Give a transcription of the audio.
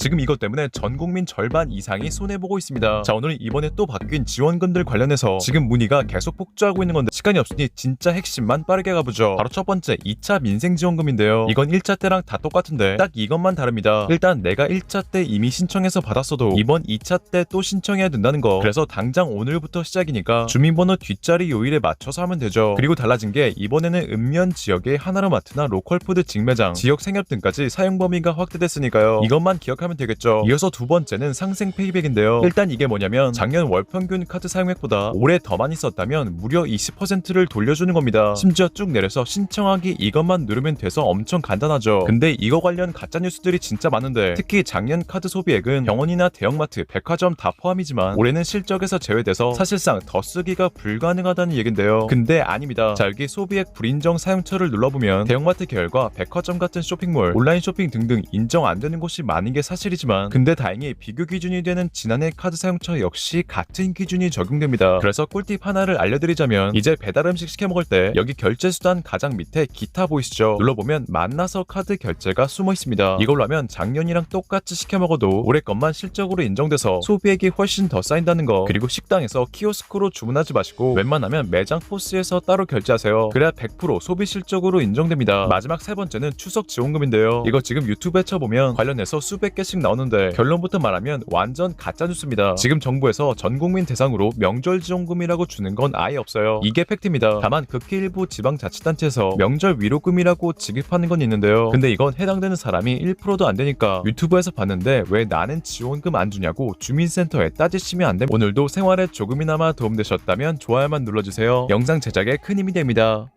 지금 이것 때문에 전 국민 절반 이상이 손해보고 있습니다. 자 오늘 이번에 또 바뀐 지원금들 관련해서 지금 문의가 계속 폭주하고 있는 건데 시간이 없으니 진짜 핵심만 빠르게 가보죠. 바로 첫 번째 2차 민생지원금인데요. 이건 1차 때랑 다 똑같은데 딱 이것만 다릅니다. 일단 내가 1차 때 이미 신청해서 받았어도 이번 2차 때 또 신청해야 된다는 거. 그래서 당장 오늘부터 시작이니까 주민번호 뒷자리 요일에 맞춰서 하면 되죠. 그리고 달라진 게 이번에는 읍면 지역의 하나로마트나 로컬푸드 직매장, 지역 생협 등까지 사용 범위가 확대됐으니까요. 이것만 기억하면 되겠죠. 이어서 두 번째는 상생 페이백인데요. 일단 이게 뭐냐면 작년 월 평균 카드 사용액보다 올해 더 많이 썼다면 무려 20%를 돌려주는 겁니다. 심지어 쭉 내려서 신청하기 이것만 누르면 돼서 엄청 간단하죠. 근데 이거 관련 가짜 뉴스들이 진짜 많은데 특히 작년 카드 소비액은 병원이나 대형마트, 백화점 다 포함이지만 올해는 실적에서 제외돼서 사실상 더 쓰기가 불가능하다는 얘긴데요. 근데 아닙니다. 자 여기 소비액 불인정 사용처를 눌러보면 대형마트 계열과 백화점 같은 쇼핑몰, 온라인 쇼핑 등등 인정 안 되는 곳이 많은 게 사실 이지만 근데 다행히 비교 기준이 되는 지난해 카드 사용처 역시 같은 기준이 적용됩니다. 그래서 꿀팁 하나를 알려드리자면 이제 배달 음식 시켜 먹을 때 여기 결제 수단 가장 밑에 기타 보이시죠? 눌러보면 만나서 카드 결제가 숨어 있습니다. 이걸로 하면 작년이랑 똑같이 시켜 먹어도 올해 것만 실적으로 인정돼서 소비액이 훨씬 더 쌓인다는 거 그리고 식당에서 키오스크로 주문하지 마시고 웬만하면 매장 포스에서 따로 결제하세요. 그래야 100% 소비 실적으로 인정됩니다. 마지막 세 번째는 추석 지원금인데요. 이거 지금 유튜브에 쳐보면 관련해서 수백 개씩 나오는데 결론부터 말하면 완전 가짜 뉴스입니다. 지금 정부에서 전 국민 대상으로 명절 지원금이라고 주는 건 아예 없어요. 이게 팩트입니다. 다만 극히 일부 지방자치단체에서 명절 위로금이라고 지급하는 건 있는데요. 근데 이건 해당되는 사람이 1%도 안 되니까 유튜브에서 봤는데 왜 나는 지원금 안 주냐고 주민센터에 따지시면 안 돼. 오늘도 생활에 조금이나마 도움되셨다면 좋아요만 눌러주세요. 영상 제작에 큰 힘이 됩니다.